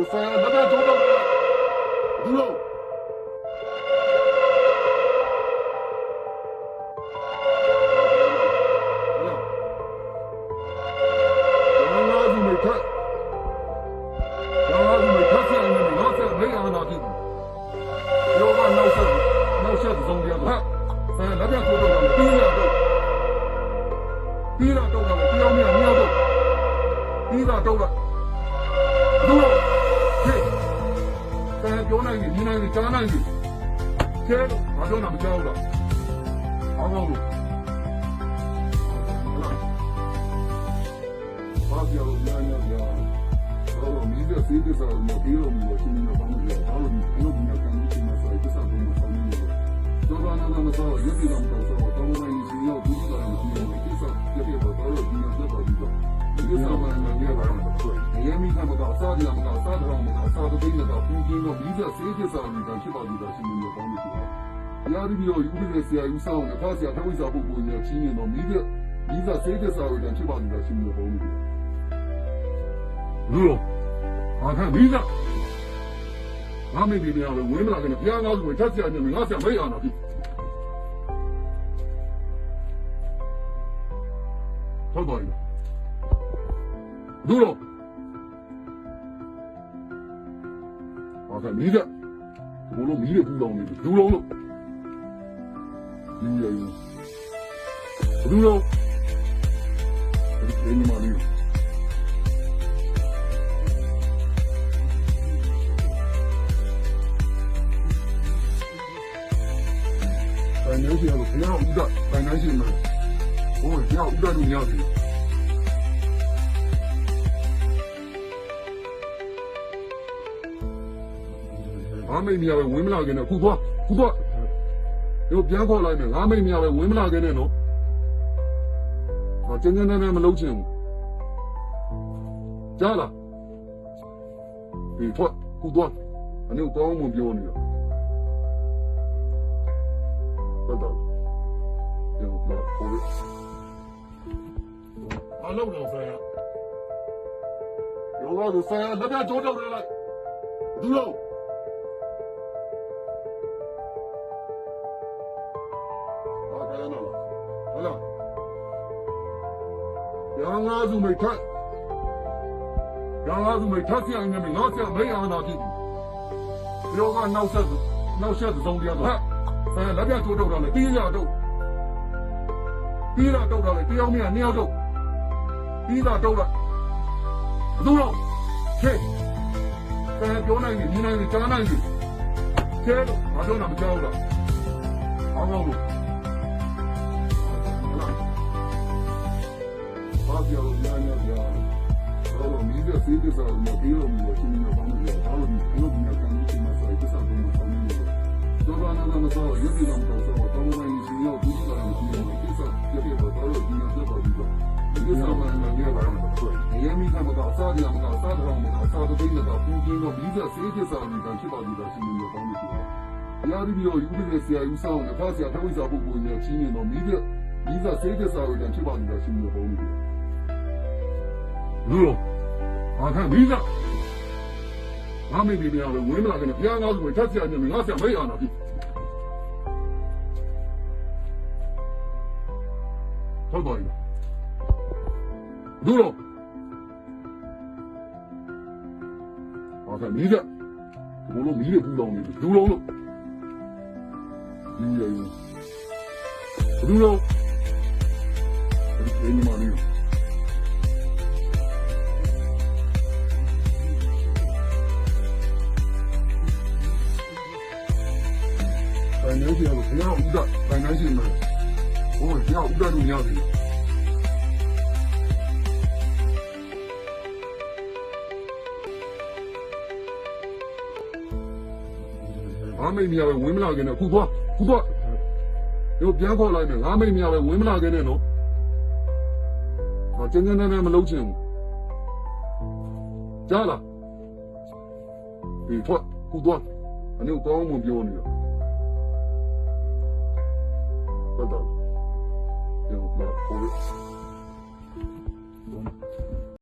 လို့ဆရာလက်ပြကျိုးတော့ဘူးလို့ရောလာဒီမေထရောလာဒီမေထဆရာနေငါဆရာမေးအောင်လာပြီရောကနောက်ဆက်နောက်ဆက်သုံးပြတော့ဆရာလက်ပြကျိုးတော့ပြီးရတော့ပြီးရတော့တယ်တရားမရမြောက်တော့ပြီးရတော့ဘူးလို့ဟေး ဆရာပြောနိုင်ပြီညီနိုင်ပြီကြားနိုင်ပြီကျဲတော့ဘာလို့နာမကြောက်တော့အောင်းအောင်လို့ဘာပြောလို့ညာညာညာတော့မိတဲ့စေးတဲ့စားလို့ပြောလို့မျိုးရှင်းနေတော့ဘာလို့လဲဘာလို့ဒီလိုမျိုးကန်ပြီးမှဆိုင်တဲ့စားလို့မဆောင်နေလို့တော့ဘာနာနာတော့ရုပ်ရည်တော့တော့တော့တော့ တော့စားတော့ဘင်းတော့ပြင်းပြင်းတော့မိတဲ့စေးတဲ့စားလို့ဖြစ်ပါလိမ့်တော့ရှင်းနေတော့ဘာလို့လဲရာဒီမျိုးယူပြီးဆရာယူဆောင်တယ်ဖားဆရာထဝိစာပုဂ္ဂိုလ်ညာချင်းရင်တော့မိတဲ့မိတဲ့စေးတဲ့စားလို့ဖြစ်ပါလိမ့်တော့ရှင်းနေတော့ဘာလို့လဲလူအားခံမိတဲ့ငါမေးပြီးများလို့ဝင်လာတယ်ဘုရားငါ့ကိုထက်ဆရာညငါဆရာမေးရတာပြီဟုတ်ပါရဲ့လူရော ခံမိတဲ့ဘလို့မိတဲ့ပူလောင်နေလူလုံးလို့လူရည်လူရောဒီနေ့မှလေးတိုင်နေရှိရလို့ဘုရားဥဒတိုင်နေရှိမယ်ဟိုဘုရားဥဒလို့မရ တယ်ငါမိတ်မြပဲဝင်မလာခင်နဲ့ခုသွားခုသွားတို့ပြန်ခေါ်လိုက်မယ်ငါမိတ်မြပဲဝင်မလာခင်နဲ့နော်ဟောကျင်းကျင်းနဲ့မလုံးချင်ဘူးကြားလားဒီထွက်ခုသွားအနေကောင်းမှပြောနေတာဟုတ်တော့ဒီမှာပေါ်ရအလုံးလုံးဆရာရောလာလို့ဆရာလက်ပြကျိုးတော့တယ်လိုက်ဒူလို့ ဟလာရောင်းငါစုမိထက်ရောင်းငါစုမိထက်ပြန်နေပြီငါဆရာမေးအောင်လာပြီရောကနောက်ဆက်နောက်ဆက်သုံးပြတော့ဟာဆရာလက်ပြကျိုးတော့တယ်ပြီးရတော့ပြီးရတော့တယ်တရားမရနှစ်ယောက်တော့ပြီးတာတော့ဘသူတော့ဟေးဆရာပြောနိုင်ပြီညီနိုင်ပြီကြားနိုင်ပြီကျဲတော့ဘာလို့နာမကြောက်တော့အောင်းအောင်လို့ ဘာပြောလို့ညာညာညာတော့မိတဲ့စေးတဲ့စားလို့ပြောလို့မျိုးရှင်းနေတော့ဘာလို့လဲဘာလို့ဒီလိုမျိုးကန်ပြီးမှဆိုင်တဲ့စားလို့မဆောင်နေလို့တော့ဘာနာနာတော့ရုပ်ရည်တော့တော့တော့မင်းစီရောက်ဒီကရမ်းဒီလိုကိစ္စပြပြတော့တော့ဒီနေ့တော့ဒီတော့ဒီကိစ္စမှလည်းနေရာတော့အရင်မိကမတော့စားကြမတော့စားတော့မတော့စားတော့ဘင်းတော့ပြင်းပြင်းတော့ပြီးတော့စေးကိစ္စတွေတော့ဖြစ်ပါလိမ့်တော့ရှင်းနေတော့မှရှိတယ်။ရာဒီမျိုးယူပြီးဆရာယူဆောင်တယ်ဖားဆရာထဝိစာပုဂ္ဂိုလ်ညာချင်းရင်တော့မိတဲ့မိသားစေးကိစ္စတွေတော့ဖြစ်ပါလိမ့်တော့ရှင်းနေတော့မှရှိတယ်။ လူရောအားခံမိသားငါမေးပြီးများလို့ဝင်မလာခင်ဘုရားငါ့ကိုထက်ဆရာညငါဆရာမေးရတာပြီဟုတ်ပါရဲ့ဒူရောဟာကမိတဲ့ဘလို့မိတဲ့ပူလောင်နေဒူလောလို့ဒီရည်ဒူလောဒီနေ့မှလေးတိုင်နေရှိရလို့ဘုရားဥဒတိုင်နေရှိမယ်ဟိုဘုရားဥဒလို့ မရတယ်ငါမိတ်မြပဲဝင်မလာခင်နဲ့ခုသွားခုသွားတို့ပြန်ခေါ်လိုက်မယ်ငါမိတ်မြပဲဝင်မလာခင်နဲ့နော်ဟောကျင်းကျင်းနဲ့မလုံးချင်ဘူးကြားလားဒီထွက်ခုသွားအနေကောင်း မှပြောနေတာဟုတ်တော့ဒီမှာပေါ်ရ